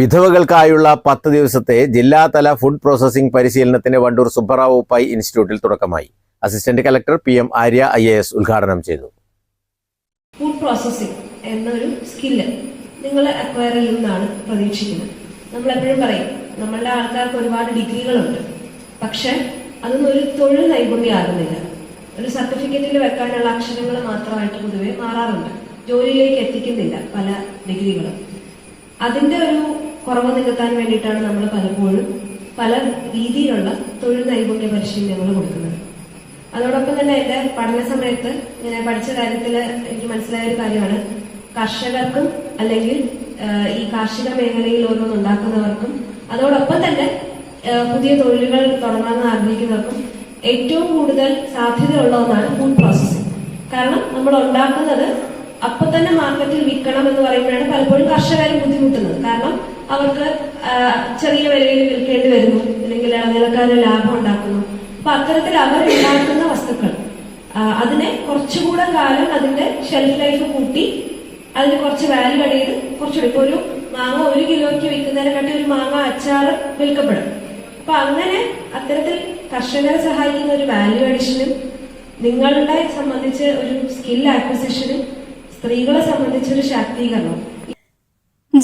വിധവകൾക്കായുള്ള പത്ത് ദിവസത്തെ ജില്ലാതല ഫുഡ് പ്രോസസിംഗ് പരിശീലനത്തിന് വണ്ടൂർ സുബ്ബറാവു പൈ ഇൻസ്റ്റിറ്റ്യൂട്ടിൽ തുടക്കമായി. Assistant collector P M Arya I A S ഉദ്ഘാടനം ചെയ്തു. ഫുഡ് പ്രോസസ്സിംഗ് എന്നൊരു സ്കില്ല് നിങ്ങൾ അക്വയർ ചെയ്യുമെന്നാണ് പ്രതീക്ഷിക്കുന്നത്. നമ്മൾ എപ്പോഴും പറയും നമ്മളുടെ ആൾക്കാർക്ക് ഒരുപാട് ഡിഗ്രികളുണ്ട് പക്ഷെ അതൊന്നും ഒരു തൊഴിൽ നൈപുണ്യമാകുന്നില്ല ഒരു സർട്ടിഫിക്കറ്റിൽ വെക്കാനുള്ള അക്ഷരങ്ങൾ മാത്രമായിട്ട് പൊതുവെ മാറാറുണ്ട്. ജോലിയിലേക്ക് എത്തിക്കുന്നില്ല പല ഡിഗ്രികളും അതിന്റെ ഒരു കുറവ് നികത്താൻ വേണ്ടിയിട്ടാണ് നമ്മൾ പലപ്പോഴും പല രീതിയിലുള്ള തൊഴിൽ നൈപുണ്യ പരിശീലനങ്ങൾ കൊടുക്കുന്നത്. അതോടൊപ്പം തന്നെ എന്റെ പഠന സമയത്ത് ഞാൻ പഠിച്ച കാര്യത്തിൽ എനിക്ക് മനസ്സിലായ ഒരു കാര്യമാണ്. കർഷകർക്കും അല്ലെങ്കിൽ ഈ കാർഷിക മേഖലയിൽ ഓരോന്ന് ഉണ്ടാക്കുന്നവർക്കും അതോടൊപ്പം തന്നെ പുതിയ തൊഴിലുകൾ തുടങ്ങാമെന്ന് ആഗ്രഹിക്കുന്നവർക്കും ഏറ്റവും കൂടുതൽ സാധ്യതയുള്ള ഒന്നാണ് ഫുഡ് പ്രോസസ്സിംഗ് കാരണം നമ്മൾ ഉണ്ടാക്കുന്നത് അപ്പൊ തന്നെ മാർക്കറ്റിൽ വിൽക്കണം എന്ന് പറയുമ്പോഴാണ് പലപ്പോഴും കർഷകർ ബുദ്ധിമുട്ടുന്നത്. അവർക്ക് ചെറിയ വിലയിൽ വിൽക്കേണ്ടി വരുന്നു. അല്ലെങ്കിൽ നിലക്കാരെ ലാഭം ഉണ്ടാക്കുന്നു. അപ്പൊ അത്തരത്തിൽ അവർ ഉണ്ടാക്കുന്ന വസ്തുക്കൾ അതിനെ കുറച്ചുകൂടെ കാലം അതിന്റെ ഷെൽഫ് ലൈഫ് കൂട്ടി അതിന് കുറച്ച് വാല്യൂ ആഡ് ചെയ്ത് ഇപ്പൊ ഒരു മാങ്ങ ഒരു കിലോയ്ക്ക് വിൽക്കുന്നതിനെക്കാട്ടി ഒരു മാങ്ങ അച്ചാർ വിൽക്കപ്പെടും. അപ്പൊ അങ്ങനെ അത്തരത്തിൽ കർഷകരെ സഹായിക്കുന്ന ഒരു വാല്യൂ അഡീഷനും നിങ്ങളുടെ സംബന്ധിച്ച് ഒരു സ്കിൽ ആക്വിസിഷനും സ്ത്രീകളെ സംബന്ധിച്ച് ഒരു ശാക്തീകരണവും.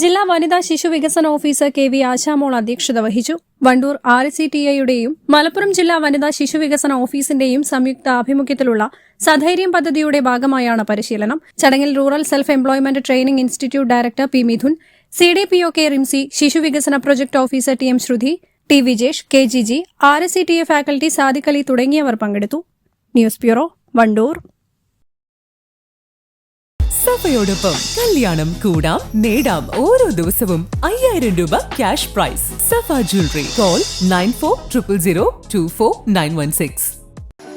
ജില്ലാ വനിതാ ശിശു വികസന ഓഫീസർ കെ വി ആശാമോൾ അധ്യക്ഷത വഹിച്ചു. വണ്ടൂർ ആർ സി ടി ഐയുടെയും മലപ്പുറം ജില്ലാ വനിതാ ശിശു വികസന ഓഫീസിന്റെയും സംയുക്ത ആഭിമുഖ്യത്തിലുള്ള സധൈര്യം പദ്ധതിയുടെ ഭാഗമായാണ് പരിശീലനം. ചടങ്ങിൽ rural self employment training institute director P Mithun C D P O K Rimsy ശിശു വികസന project officer T M Sruthi T Vijesh K G G R S C T A faculty Sadiqali തുടങ്ങിയവർ പങ്കെടുത്തു. News bureau Wandoor. സഫയോടൊപ്പം കല്യാണം കൂടാം നേടാം ഓരോ ദിവസവും അയ്യായിരം രൂപ cash prize Safa jewellery call nine four triple zero two four nine one six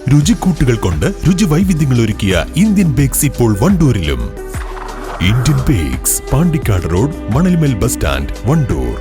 രുചിക്കൂട്ടുകൾ കൊണ്ട് രുചി വൈവിധ്യങ്ങൾ ഒരുക്കിയ ഇന്ത്യൻ ബേക്സ് ഇപ്പോൾ വണ്ടൂരിലും. Indian bakes Pandikkad road Manalmel bus stand Wandoor.